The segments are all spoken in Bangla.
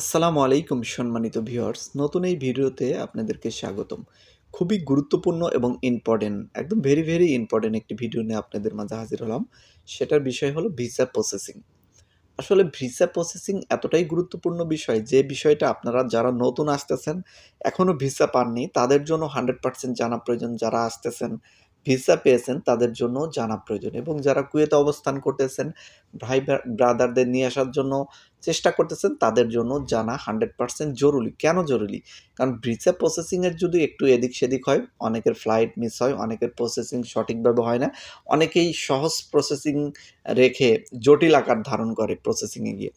আসসালামু আলাইকুম, সম্মানিত ভিউয়ার্স। নতুন এই ভিডিওতে আপনাদেরকে স্বাগতম। খুবই গুরুত্বপূর্ণ এবং ইম্পর্টেন্ট একদম ভেরি ভেরি ইম্পর্টেন্ট একটি ভিডিও নিয়ে আপনাদের মাঝে হাজির হলাম। সেটার বিষয় হলো ভিসা প্রসেসিং আসলে ভিসা প্রসেসিং এতটাই গুরুত্বপূর্ণ বিষয়, যে বিষয়টা আপনারা যারা নতুন আসতেছেন এখনও ভিসা পাননি, তাদের জন্য হান্ড্রেড পার্সেন্ট জানা প্রয়োজন যারা আসতেছেন। ভিসা পেয়েছেন, তাদের জন্য জানা প্রয়োজন। এবং যারা কুয়েতে অবস্থান করতেছেন, ভাই ব্রাদারদের নিয়ে আসার জন্য চেষ্টা করতেছেন, তাদের জন্য জানা হান্ড্রেড পার্সেন্ট জরুরি। কেন জরুরি? কারণ ভিসা প্রসেসিংয়ের যদি একটু এদিক সেদিক হয়, অনেকের ফ্লাইট মিস হয়, অনেকের প্রসেসিং সঠিকভাবে হয় না, অনেকেই সহজ প্রসেসিং রেখে জটিল আকার ধারণ করে প্রসেসিংয়ে গিয়ে।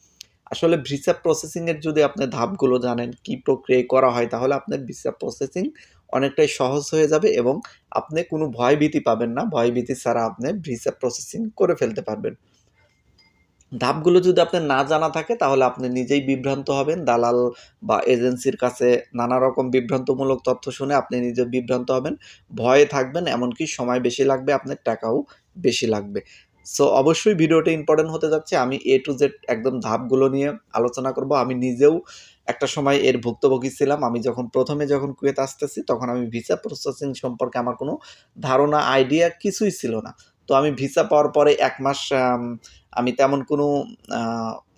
আসলে ভিসা প্রসেসিংয়ের যদি আপনি ধাপগুলো জানেন, কি প্রক্রিয়ায় করা হয়, তাহলে আপনার ভিসা প্রসেসিং অনেকটাই সহজ হয়ে যাবে এবং আপনি কোনো ভয়ভীতি পাবেন না। ভয়ভীতি ছাড়া আপনি ভিসা প্রসেসিং করে ফেলতে পারবেন। ধাপগুলো যদি আপনার না জানা থাকে, তাহলে আপনি নিজেই বিভ্রান্ত হবেন। দালাল বা এজেন্সির কাছে নানা রকম বিভ্রান্তমূলক তথ্য শুনে আপনি নিজে বিভ্রান্ত হবেন। ভয়ে থাকবেন, এমনকি সময় বেশি লাগবে, আপনার টাকাও বেশি লাগবে। সো অবশ্যই ভিডিওটা ইম্পর্টেন্ট হতে যাচ্ছে। আমি এ টু জেড একদম ধাপগুলো নিয়ে আলোচনা করব। আমি নিজেও একটা সময় এর ভুক্তভোগী ছিলাম। আমি যখন প্রথমে যখন কুয়েত আসতেছি, তখন আমি ভিসা প্রসেসিং সম্পর্কে আমার কোনো ধারণা, আইডিয়া কিছুই ছিল না। তো আমি ভিসা পাওয়ার পরে এক মাস, আমি তেমন কোনো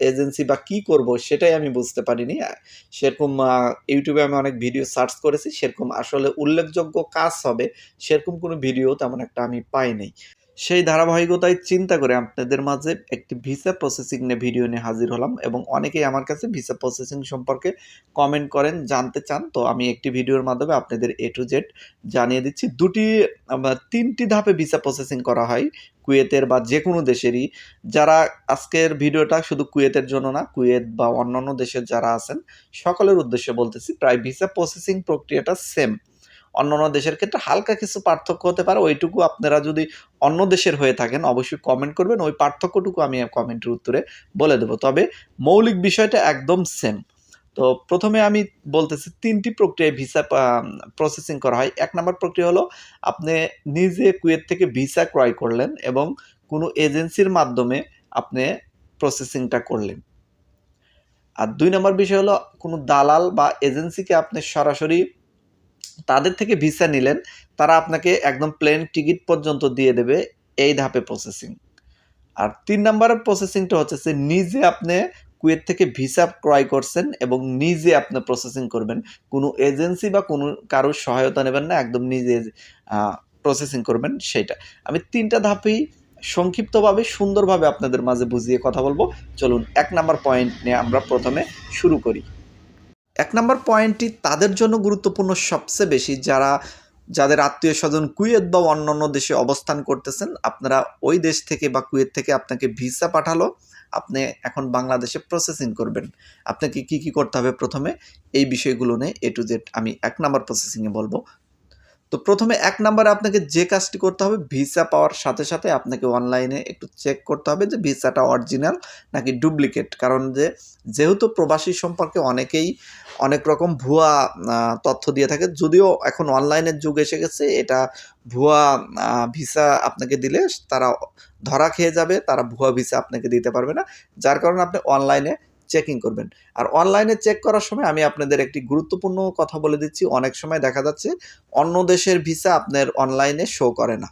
এজেন্সি বা কি করব সেটাই আমি বুঝতে পারিনি। সেরকম ইউটিউবে আমি অনেক ভিডিও সার্চ করেছি, সেরকম আসলে উল্লেখযোগ্য কাজ হবে, সেরকম কোনো ভিডিও তেমন একটা আমি পাইনি সেই ধারাবাহিকতায় চিন্তা করে আপনাদের মাঝে একটি ভিসা প্রসেসিং নিয়ে ভিডিও নিয়ে হাজির হলাম এবং অনেকেই আমার কাছে ভিসা প্রসেসিং সম্পর্কে কমেন্ট করেন, জানতে চান। তো আমি একটি ভিডিওর মাধ্যমে আপনাদের এ টু জেড জানিয়ে দিচ্ছি। দুটি তিনটি ধাপে ভিসা প্রসেসিং করা হয় কুয়েতের বা যে কোনো দেশেরই। যারা আজকের ভিডিওটা শুধু কুয়েতের জন্য না, কুয়েত বা অন্যান্য দেশের যারা আছেন, সকলের উদ্দেশ্যে বলতেছি, প্রায় ভিসা প্রসেসিং প্রক্রিয়াটা সেম অন্যান্য দেশের ক্ষেত্রে হালকা কিছু পার্থক্য হতে পারে, ওইটুকু আপনারা যদি অন্য দেশের হয়ে থাকেন অবশ্যই কমেন্ট করবেন, ওই পার্থক্যটুকু আমি কমেন্টের উত্তরে বলে দেবো। তবে মৌলিক বিষয়টা একদম সেম তো প্রথমে আমি বলতেছি তিনটি প্রক্রিয়ায় ভিসা প্রসেসিং করা হয়। এক নম্বর প্রক্রিয়া হলো আপনি নিজে কুয়েত থেকে ভিসা ক্রয় করলেন এবং কোনো এজেন্সির মাধ্যমে আপনি প্রসেসিংটা করলেন। আর দুই নম্বর বিষয় হলো কোনো দালাল বা এজেন্সিকে আপনি সরাসরি তাদের থেকে ভিসা নিলেন, তারা আপনাকে একদম প্লেন টিকিট পর্যন্ত দিয়ে দেবে এই ধাপে প্রসেসিং আর তিন নম্বরের প্রসেসিংটা হচ্ছে নিজে আপনি কুয়েত থেকে ভিসা ক্রয় করছেন এবং নিজে আপনি প্রসেসিং করবেন। কোনো এজেন্সি বা কোনো কারোর সহায়তা নেবেন না, একদম নিজে প্রসেসিং করবেন সেটা আমি তিনটা ধাপেই সংক্ষিপ্তভাবে, সুন্দরভাবে আপনাদের মাঝে বুঝিয়ে কথা বলব। চলুন, এক নাম্বার পয়েন্ট নিয়ে আমরা প্রথমে শুরু করি। এক নম্বর পয়েন্টটি তাদের জন্য গুরুত্বপূর্ণ সবচেয়ে বেশি যারা, যাদের আত্মীয় স্বজন কুয়েত বা অন্যান্য দেশে অবস্থান করতেছেন, আপনারা ওই দেশ থেকে বা কুয়েত থেকে আপনাকে ভিসা পাঠালো, আপনি এখন বাংলাদেশে প্রসেসিং করবেন। আপনাকে কি কি করতে হবে প্রথমে? এই বিষয়গুলো নিয়ে এ টু জেড আমি এক নম্বর প্রসেসিংয়ে বলব। তো প্রথমে এক নাম্বারে আপনাকে যে কাজটি করতে হবে, ভিসা পাওয়ার সাথে সাথে আপনাকে অনলাইনে একটু চেক করতে হবে যে ভিসাটা অরিজিনাল নাকি ডুপ্লিকেট। কারণ যে, যেহেতু প্রবাসী সম্পর্কে অনেকেই অনেক রকম ভুয়া তথ্য দিয়ে থাকে, যদিও এখন অনলাইনের যুগ এসে গেছে, এটা ভুয়া ভিসা আপনাকে দিলে তারা ধরা খেয়ে যাবে, তারা ভুয়া ভিসা আপনাকে দিতে পারবে না। যার কারণে আপনি অনলাইনে চেকিং করবেন। আর অনলাইনে চেক করার সময় আমি আপনাদের একটি গুরুত্বপূর্ণ কথা বলে দিচ্ছি। অনেক সময় দেখা যাচ্ছে অন্য দেশের ভিসা আপনার অনলাইনে শো করে না।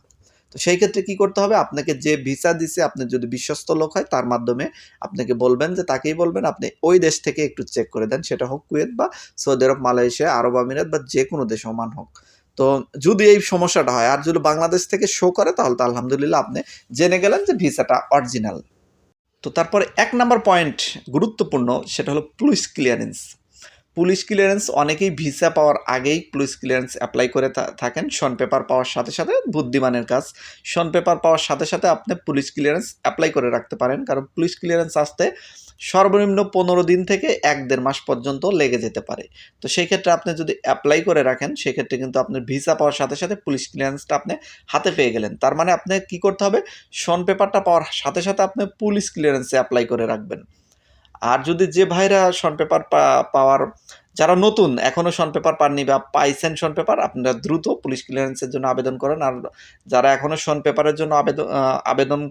তো সেই ক্ষেত্রে কি করতে হবে? আপনাকে যে ভিসা দিছে, আপনি যদি বিশ্বস্ত লোক হয়, তার মাধ্যমে আপনাকে বলবেন যে, তাকেই বলবেন, আপনি ওই দেশ থেকে একটু চেক করে দেন। সেটা হোক কুয়েত বা সৌদি আরব, মালয়েশিয়া, আরব আমিরাত বা যে কোনো দেশ ওমান হোক। তো যদি এই সমস্যাটা হয়, আর যদি বাংলাদেশ থেকে শো করে, তাহলে তো আলহামদুলিল্লাহ আপনি জেনে গেলেন যে ভিসাটা অরিজিনাল তো তারপরে এক নম্বর পয়েন্ট গুরুত্বপূর্ণ সেটা হলো পুলিশ ক্লিয়ারেন্স পুলিশ ক্লিয়ারেন্স, অনেকেই ভিসা পাওয়ার আগেই পুলিশ ক্লিয়ারেন্স অ্যাপ্লাই করে থাকেন। শন পেপার পাওয়ার সাথে সাথে বুদ্ধিমানের কাজ। শন পেপার পাওয়ার সাথে সাথে আপনি পুলিশ ক্লিয়ারেন্স অ্যাপ্লাই করে রাখতে পারেন। কারণ পুলিশ ক্লিয়ারেন্স আসতে সর্বনিম্ন পনেরো দিন থেকে এক দেড় মাস পর্যন্ত লেগে যেতে পারে। তো সেই ক্ষেত্রে আপনি যদি অ্যাপ্লাই করে রাখেন, সেক্ষেত্রে কিন্তু আপনার ভিসা পাওয়ার সাথে সাথে পুলিশ ক্লিয়ারেন্সটা আপনি হাতে পেয়ে গেলেন। তার মানে আপনি কি করতে হবে? শন পেপারটা পাওয়ার সাথে সাথে আপনি পুলিশ ক্লিয়ারেন্সে অ্যাপ্লাই করে রাখবেন। আর যদি যে ভাইরা শন পেপার পাওয়ার, যারা নতুন এখনও শন পেপার পাননি বা পাইছেন শন পেপার আপনারা দ্রুত পুলিশ ক্লিয়ারেন্সের জন্য আবেদন করেন। আর যারা এখনও শন পেপারের জন্য আবেদন আবেদন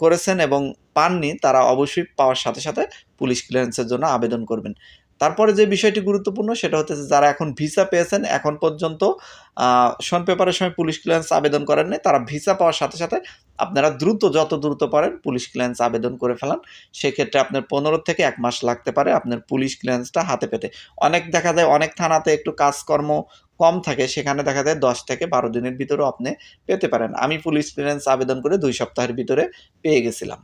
করেছেন এবং পাননি, তারা অবশ্যই পাওয়ার সাথে সাথে পুলিশ ক্লিয়ারেন্সের জন্য আবেদন করবেন। তারপরে যে বিষয়টি গুরুত্বপূর্ণ সেটা হচ্ছে যারা এখন ভিসা পেয়েছেন, এখন পর্যন্ত শন পেপারের সময় পুলিশ ক্লিয়ারেন্স আবেদন করেন নাই। তারা ভিসা পাওয়ার সাথে সাথে আপনারা দ্রুত, যত দ্রুত পারেন পুলিশ ক্লিয়ারেন্স আবেদন করে ফেলান। সেক্ষেত্রে আপনার পনেরো থেকে এক মাস লাগতে পারে আপনার পুলিশ ক্লিয়ারেন্সটা হাতে পেতে। অনেক দেখা যায়, অনেক থানাতে একটু কাজকর্ম কম থাকে, সেখানে দেখা যায় দশ থেকে বারো দিনের ভিতরেও আপনি পেতে পারেন। আমি পুলিশ ক্লিয়ারেন্স আবেদন করে দুই সপ্তাহের ভিতরে পেয়ে গেছিলাম।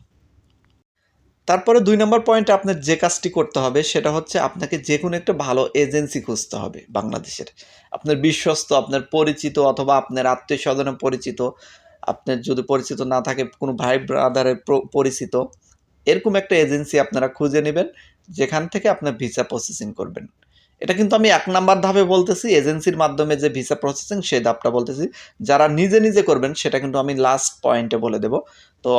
তারপরে দুই নম্বর পয়েন্টে আপনার যে কাজটি করতে হবে, সেটা হচ্ছে আপনাকে যে কোনো একটা ভালো এজেন্সি খুঁজতে হবে বাংলাদেশের। আপনার বিশ্বস্ত, আপনার পরিচিত অথবা আপনার আত্মীয় স্বজনের পরিচিত, আপনার যদি পরিচিত না থাকে, কোনো ভাই ব্রাদারের পরিচিত, এরকম একটা এজেন্সি আপনারা খুঁজে নেবেন, যেখান থেকে আপনার ভিসা প্রসেসিং করবেন। এটা কিন্তু আমি এক নাম্বার ধাপে বলতেছি এজেন্সির মাধ্যমে যে ভিসা প্রসেসিং সেই ধাপটা বলতেছি। যারা নিজে নিজে করবেন, সেটা কিন্তু আমি লাস্ট পয়েন্টে বলে দেব। তো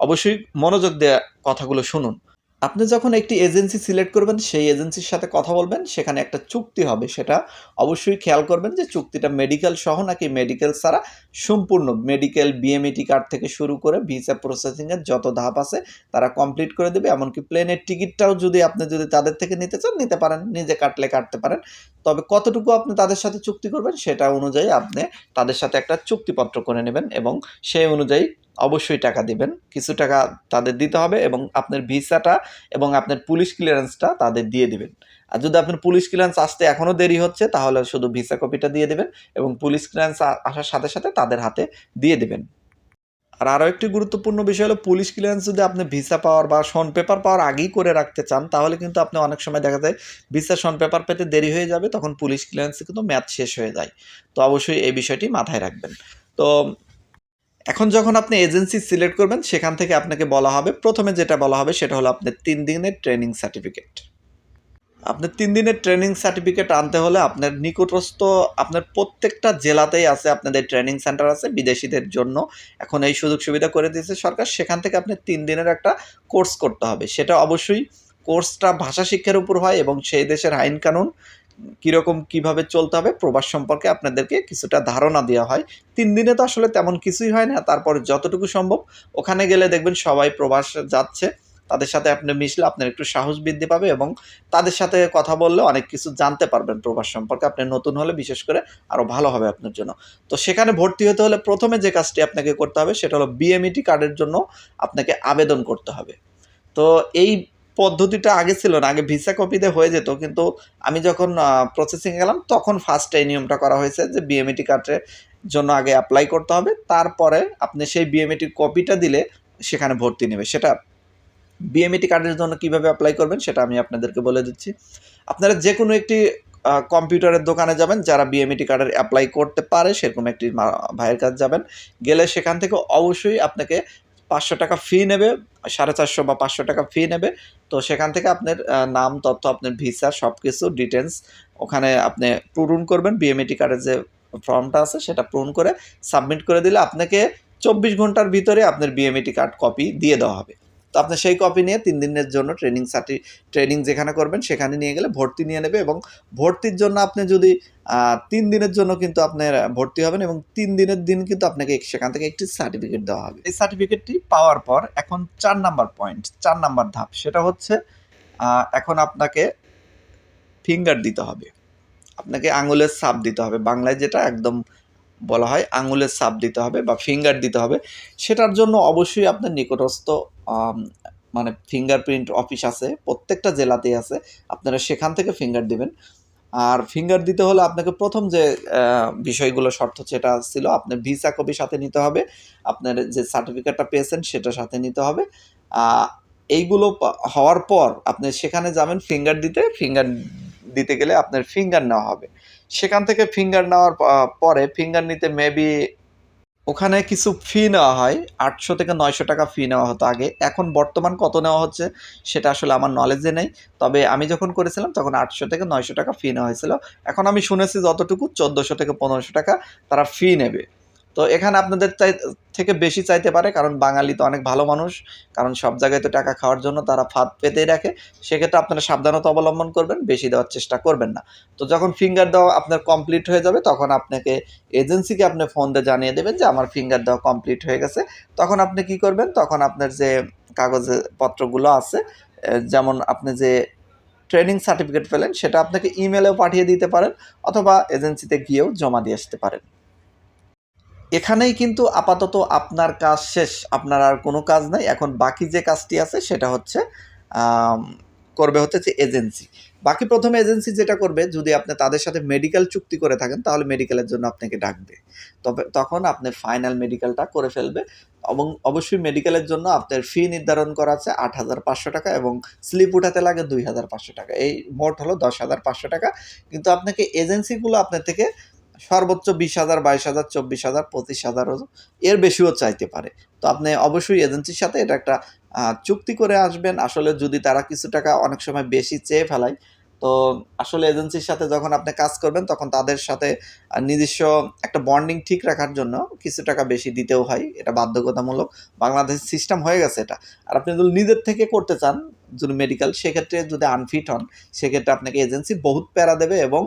অবশ্যই মনোযোগ দেওয়া কথাগুলো শুনুন। আপনি যখন একটি এজেন্সি সিলেক্ট করবেন, সেই এজেন্সির সাথে কথা বলবেন, সেখানে একটা চুক্তি হবে। সেটা অবশ্যই খেয়াল করবেন যে চুক্তিটা মেডিকেল সহ নাকি মেডিকেল ছাড়া সম্পূর্ণ মেডিকেল বিএমইটি কার্ড থেকে শুরু করে ভিসা প্রসেসিংয়ের যত ধাপ আছে, তারা কমপ্লিট করে দেবে। এমনকি প্লেনের টিকিটটাও যদি আপনি যদি তাদের থেকে নিতে চান, নিতে পারেন, নিজে কাটলে কাটতে পারেন। তবে কতটুকু আপনি তাদের সাথে চুক্তি করবেন, সেটা অনুযায়ী আপনি তাদের সাথে একটা চুক্তিপত্র করে নেবেন এবং সেই অনুযায়ী অবশ্যই টাকা দিবেন। কিছু টাকা তাদের দিতে হবে এবং আপনার ভিসাটা এবং আপনার পুলিশ ক্লিয়ারেন্সটা তাদের দিয়ে দিবেন। আর যদি আপনার পুলিশ ক্লিয়ারেন্স আসতে এখনও দেরি হচ্ছে, তাহলে শুধু ভিসা কপিটা দিয়ে দেবেন এবং পুলিশ ক্লিয়ারেন্স আসার সাথে সাথে তাদের হাতে দিয়ে দেবেন। আর আরও একটি গুরুত্বপূর্ণ বিষয় হলো, পুলিশ ক্লিয়ারেন্স যদি আপনি ভিসা পাওয়ার বা শন পেপার পাওয়ার আগেই করে রাখতে চান, তাহলে কিন্তু আপনি অনেক সময় দেখা যায় ভিসা শন পেপার পেতে দেরি হয়ে যাবে, তখন পুলিশ ক্লিয়ারেন্সে কিন্তু ম্যাচ শেষ হয়ে যায়। তো অবশ্যই এই বিষয়টি মাথায় রাখবেন। তো এখন যখন আপনি এজেন্সি সিলেক্ট করবেন, সেখান থেকে আপনাকে বলা হবে। প্রথমে যেটা বলা হবে, সেটা হলো আপনার তিন দিনের ট্রেনিং সার্টিফিকেট আপনার তিন দিনের ট্রেনিং সার্টিফিকেট আনতে হলে আপনার নিকটস্থ, আপনার প্রত্যেকটা জেলাতেই আছে, আপনাদের ট্রেনিং সেন্টার আছে, বিদেশিদের জন্য। এখন এই সুযোগ সুবিধা করে দিয়েছে সরকার, সেখান থেকে আপনি তিন দিনের একটা কোর্স করতে হবে। সেটা অবশ্যই কোর্সটা ভাষা শিক্ষার উপর হয় এবং সেই দেশের আইন কানুন কীরকম কীভাবে চলতে হবে প্রবাস সম্পর্কে আপনাদেরকে কিছুটা ধারণা দেওয়া হয়। তিন দিনে তো আসলে তেমন কিছুই হয় না, তারপর যতটুকু সম্ভব ওখানে গেলে দেখবেন সবাই প্রবাস যাচ্ছে, তাদের সাথে আপনি মিশলে আপনার একটু সাহস বৃদ্ধি পাবে এবং তাদের সাথে কথা বললে অনেক কিছু জানতে পারবেন প্রবাস সম্পর্কে, আপনি নতুন হলে বিশেষ করে আরও ভালো হবে আপনার জন্য। তো সেখানে ভর্তি হতে হলে প্রথমে যে কাজটি আপনাকে করতে হবে সেটা হলো বিএমইটি কার্ডের জন্য আপনাকে আবেদন করতে হবে। তো এই পদ্ধতিটা আগে ছিল না, আগে ভিসা কপিতে হয়ে যেত, কিন্তু আমি যখন প্রসেসিং গেলাম, তখন ফার্স্ট এই নিয়মটা করা হয়েছে যে বিএমইটি কার্ডের জন্য আগে অ্যাপ্লাই করতে হবে, তারপরে আপনি সেই বিএমইটির কপিটা দিলে সেখানে ভর্তি নেবে। সেটা বিএমইটি কার্ডের জন্য কীভাবে অ্যাপ্লাই করবেন সেটা আমি আপনাদেরকে বলে দিচ্ছি। আপনারা যে কোনো একটি কম্পিউটারের দোকানে যাবেন, যারা বিএমইটি কার্ডের অ্যাপ্লাই করতে পারে, সেরকম একটি ভাইয়ের কাছে যাবেন। গেলে সেখান থেকে অবশ্যই আপনাকে পাঁচশো টাকা ফি নেবে, সাড়ে চারশো বা পাঁচশো টাকা ফি নেবে। তো সেখান থেকে আপনার নাম, তথ্য, আপনার ভিসা সব কিছু ডিটেলস ওখানে আপনি পূরণ করবেন। বিএমএটি কার্ডের যে ফর্মটা আছে, সেটা পূরণ করে সাবমিট করে দিলে আপনাকে চব্বিশ ঘণ্টার ভিতরে আপনার বিএমএটি কার্ড কপি দিয়ে দেওয়া হবে। তো আপনি সেই কপি নিয়ে তিন দিনের জন্য ট্রেনিং সার্টি ট্রেনিং যেখানে করবেন সেখানে নিয়ে গেলে ভর্তি নিয়ে নেবে এবং ভর্তির জন্য আপনি যদি তিন দিনের জন্য কিন্তু আপনার ভর্তি হবেন এবং তিন দিনের দিন কিন্তু আপনাকে সেখান থেকে একটি সার্টিফিকেট দেওয়া হবে। এই সার্টিফিকেটটি পাওয়ার পর এখন চার নাম্বার পয়েন্ট চার নাম্বার ধাপ। সেটা হচ্ছে এখন আপনাকে ফিঙ্গার দিতে হবে। আপনাকে আঙুলের সাপ দিতে হবে। বাংলায় যেটা একদম বলা হয় আঙুলের সাপ দিতে হবে বা ফিঙ্গার দিতে হবে। সেটার জন্য অবশ্যই আপনার নিকটস্থ মানে ফিঙ্গারপ্রিন্ট অফিস আছে, প্রত্যেকটা জেলাতেই আছে। আপনারা সেখান থেকে ফিঙ্গার দিবেন। আর ফিঙ্গার দিতে হলে আপনাকে প্রথম যে বিষয়গুলো শর্ত যেটা ছিল, আপনার ভিসা কপি সাথে নিতে হবে, আপনার যে সার্টিফিকেটটা পেয়েছেন সেটা সাথে নিতে হবে। এইগুলো হওয়ার পর আপনি সেখানে যাবেন ফিঙ্গার দিতে ফিঙ্গার দিতে গেলে আপনার ফিঙ্গার নেওয়া হবে। সেখান থেকে ফিঙ্গার নেওয়ার পরে ফিঙ্গার নিতে মেবি ওখানে কিছু ফি নেওয়া হয়। আটশো থেকে নয়শো টাকা ফি নেওয়া হতো আগে। এখন বর্তমান কত নেওয়া হচ্ছে সেটা আসলে আমার নলেজে নেই। তবে আমি যখন করেছিলাম তখন আটশো থেকে নয়শো টাকা ফি নেওয়া হয়েছিল। এখন আমি শুনেছি যতটুকু, চোদ্দোশো থেকে পনেরোশো টাকা তারা ফি নেবে। তো এখানে আপনাদের চাই, থেকে বেশি চাইতে পারে, কারণ বাঙালি তো অনেক ভালো মানুষ, কারণ সব জায়গায় তো টাকা খাওয়ার জন্য তারা ফাঁদ পেতেই রাখে, সেক্ষেত্রে আপনারা সাবধানতা অবলম্বন করবেন, বেশি দেওয়ার চেষ্টা করবেন না। তো যখন ফিঙ্গার দেওয়া আপনার কমপ্লিট হয়ে যাবে, তখন আপনাকে এজেন্সিকে আপনি ফোন দিয়ে জানিয়ে দেবেন যে, আমার ফিঙ্গার দেওয়া কমপ্লিট হয়ে গেছে। তখন আপনি কি করবেন? তখন আপনার যে কাগজপত্রগুলো আছে যেমন আপনি যে ট্রেনিং সার্টিফিকেট পেলেন, সেটা আপনাকে ইমেলেও পাঠিয়ে দিতে পারেন, অথবা এজেন্সিতে গিয়েও জমা দিয়ে আসতে পারেন। এখানেই কিন্তু আপাতত আপনার কাজ শেষ। আপনার আর কোনো কাজ নাই। এখন বাকি যে কাজটি আছে, সেটা হচ্ছে করবে হচ্ছে যে এজেন্সি। বাকি প্রথমে এজেন্সি যেটা করবে, যদি আপনি তাদের সাথে মেডিকেল চুক্তি করে থাকেন, তাহলে মেডিকেলের জন্য আপনাকে ডাকবে। তবে তখন আপনি ফাইনাল মেডিকেলটা করে ফেলবে এবং অবশ্যই মেডিকেলের জন্য আপনার ফি নির্ধারণ করা আছে আট হাজার পাঁচশো টাকা এবং স্লিপ উঠাতে লাগে দুই হাজার পাঁচশো টাকা। এই মোট হলো দশ হাজার পাঁচশো টাকা। কিন্তু আপনাকে এজেন্সিগুলো আপনার থেকে সর্বোচ্চ বিশ হাজার, বাইশ হাজার, চব্বিশ হাজার, পঁচিশ হাজারও এর বেশিও চাইতে পারে। তো আপনি অবশ্যই এজেন্সির সাথে এটা একটা চুক্তি করে আসবেন। আসলে যদি তারা কিছু টাকা অনেক সময় বেশি চেয়ে ফেলায়, তো আসলে এজেন্সির সাথে যখন আপনি কাজ করবেন, তখন তাদের সাথে নিজস্ব একটা বন্ডিং ঠিক রাখার জন্য কিছু টাকা বেশি দিতেও হয়। এটা বাধ্যতামূলক বাংলাদেশের সিস্টেম হয়ে গেছে এটা। আর আপনি যদি নিজের থেকে করতে চান যদি মেডিকেল, সেক্ষেত্রে যদি আনফিট হন, সেক্ষেত্রে আপনাকে এজেন্সি বহুত প্যারা দেবে এবং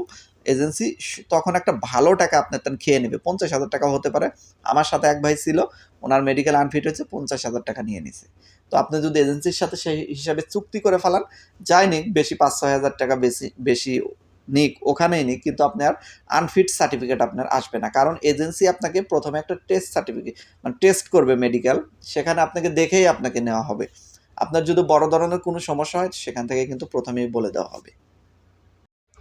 এজেন্সি তখন একটা ভালো টাকা আপনার তেন খেয়ে নেবে। পঞ্চাশ হাজার টাকা হতে পারে। আমার সাথে এক ভাই ছিল, ওনার মেডিকেল আনফিট হয়েছে, পঞ্চাশ হাজার টাকা নিয়ে নিছে। তো আপনি যদি এজেন্সির সাথে সেই হিসাবে চুক্তি করে ফেলান, যাই নিক, বেশি পাঁচ ছয় হাজার টাকা বেশি বেশি নিক, ওখানেই নিক, কিন্তু আপনার আনফিট সার্টিফিকেট আপনার আসবে না। কারণ এজেন্সি আপনাকে প্রথমে একটা টেস্ট সার্টিফিকেট মানে টেস্ট করবে মেডিকেল সেখানে আপনাকে দেখেই আপনাকে নেওয়া হবে। আপনার যদি বড় ধরনের কোনো সমস্যা হয়, সেখান থেকে কিন্তু প্রথমেই বলে দেওয়া হবে।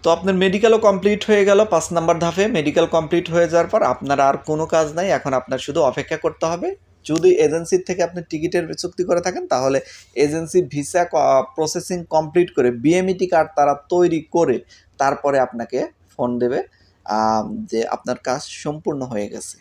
তো আপনার মেডিকেলও কমপ্লিট হয়ে গেল, পাঁচ নাম্বার ধাপে মেডিকেল কমপ্লিট হয়ে যাওয়ার পর আপনার আর কোনো কাজ নাই, এখন আপনার শুধু অপেক্ষা করতে হবে। যদি এজেন্সির থেকে আপনি টিকিটের চুক্তি করে থাকেন, তাহলে এজেন্সি ভিসা প্রসেসিং কমপ্লিট করে বিএমইটি কার্ড তারা তৈরি করে তারপরে আপনাকে ফোন দেবে যে আপনার কাজ সম্পূর্ণ হয়ে গেছে।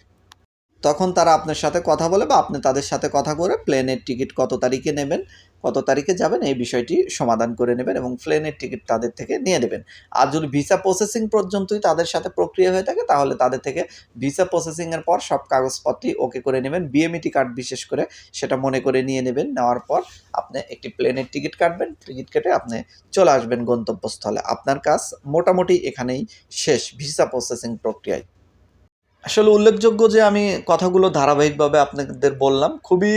তখন তারা আপনার সাথে কথা বলে বা আপনি তাদের সাথে কথা করে প্লেনের টিকিট কত তারিখে নেবেন কত তারিখে যাবেন এই বিষয়টি সমাধান করে নেবেন এবং প্লেনের টিকিট তাদের থেকে নিয়ে নেবেন। আর যদি ভিসা প্রসেসিং পর্যন্তই তাদের সাথে প্রক্রিয়া হয়ে থাকে, তাহলে তাদের থেকে ভিসা প্রসেসিংয়ের পর সব কাগজপত্রই ওকে করে নেবেন। বিএমইটি কার্ড বিশেষ করে সেটা মনে করে নিয়ে নেবেন। নেওয়ার পর আপনি একটি প্লেনের টিকিট কাটবেন। টিকিট কেটে আপনি চলে আসবেন গন্তব্যস্থলে। আপনার কাজ মোটামুটি এখানেই শেষ ভিসা প্রসেসিং প্রক্রিয়ায়। আসলে উল্লেখযোগ্য যে আমি কথাগুলো ধারাবাহিকভাবে আপনাদের বললাম, খুবই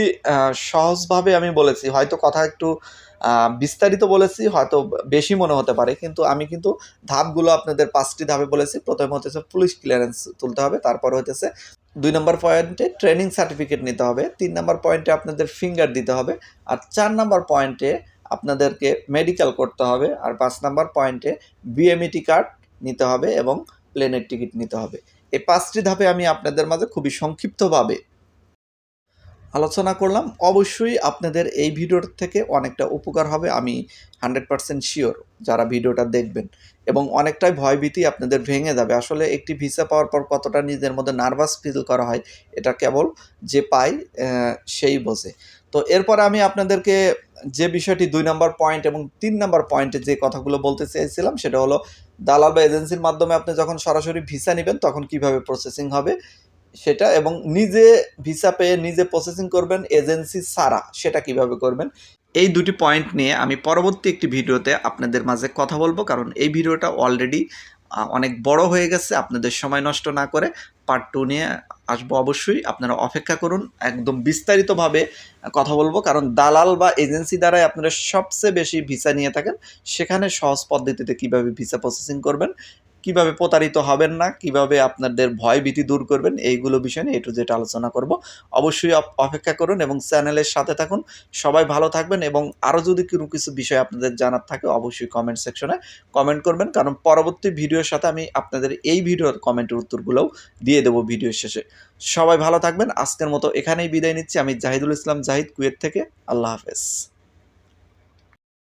সহজভাবে আমি বলেছি। হয়তো কথা একটু বিস্তারিত বলেছি, হয়তো বেশি মনে হতে পারে, কিন্তু আমি কিন্তু ধাপগুলো আপনাদের পাঁচটি ধাপে বলেছি। প্রথমে হতেছে পুলিশ ক্লিয়ারেন্স তুলতে হবে, তারপর হতেছে দুই নম্বর পয়েন্টে ট্রেনিং সার্টিফিকেট নিতে হবে, তিন নম্বর পয়েন্টে আপনাদের ফিঙ্গার দিতে হবে, আর চার নম্বর পয়েন্টে আপনাদেরকে মেডিকেল করতে হবে, আর পাঁচ নম্বর পয়েন্টে বিএমইটি কার্ড নিতে হবে এবং প্লেনের টিকিট নিতে হবে। এই পাঁচটি ধাপে আমি আপনাদের মাঝে খুবই সংক্ষিপ্তভাবে আলোচনা করলাম। অবশ্যই আপনাদের এই ভিডিওর থেকে অনেকটা উপকার হবে, আমি হান্ড্রেড পারসেন্ট শিওর যারা ভিডিওটা দেখবেন। এবং অনেকটাই ভয়ভীতি আপনাদের ভেঙে যাবে। আসলে একটি ভিসা পাওয়ার পর কতটা নিজের মধ্যে নার্ভাস ফিল করা হয়, এটা কেবল যে পায় সেই বোঝে। তো এরপর আমি আপনাদেরকে যে বিষয়টি দুই নম্বর পয়েন্ট এবং তিন নম্বর পয়েন্টে যে কথাগুলো বলতে চেয়েছিলাম, সেটা হলো দালাল বা এজেন্সির মাধ্যমে আপনি যখন সরাসরি ভিসা নেবেন, তখন কীভাবে প্রসেসিং হবে সেটা এবং নিজে ভিসা পেয়ে নিজে প্রসেসিং করবেন এজেন্সি ছাড়া, সেটা কীভাবে করবেন, এই দুটি পয়েন্ট নিয়ে আমি পরবর্তী একটি ভিডিওতে আপনাদের মাঝে কথা বলব। কারণ এই ভিডিওটা অলরেডি অনেক বড় হয়ে গেছে, আপনাদের সময় নষ্ট না করে। পার্ট টু নিয়ে আসব অবশ্যই। আপনারা অপেক্ষা করুন, একদম বিস্তারিতভাবে কথা বলব, কারণ দালাল বা এজেন্সি দ্বারাই আপনারা সবচেয়ে বেশি ভিসা নিয়ে থাকেন। সেখানে সহজ পদ্ধতিতে কীভাবে ভিসা প্রসেসিং করবেন কীভাবে প্রতারিত হবেন না, কীভাবে আপনাদের ভয় ভীতি দূর করবেন, এইগুলো বিষয় নিয়ে একটু যেটা আলোচনা করব। অবশ্যই অপেক্ষা করুন এবং চ্যানেলের সাথে থাকুন। সবাই ভালো থাকবেন এবং আরও যদি কোনো কিছু বিষয় আপনাদের জানার থাকে, অবশ্যই কমেন্ট সেকশনে কমেন্ট করবেন। কারণ পরবর্তী ভিডিওর সাথে আমি আপনাদের এই ভিডিওর কমেন্টের উত্তরগুলোও দিয়ে দেবো ভিডিও শেষে। সবাই ভালো থাকবেন। আজকের মতো এখানেই বিদায় নিচ্ছি। আমি জাহিদুল ইসলাম জাহিদ কুয়েত থেকে। আল্লাহ হাফেজ।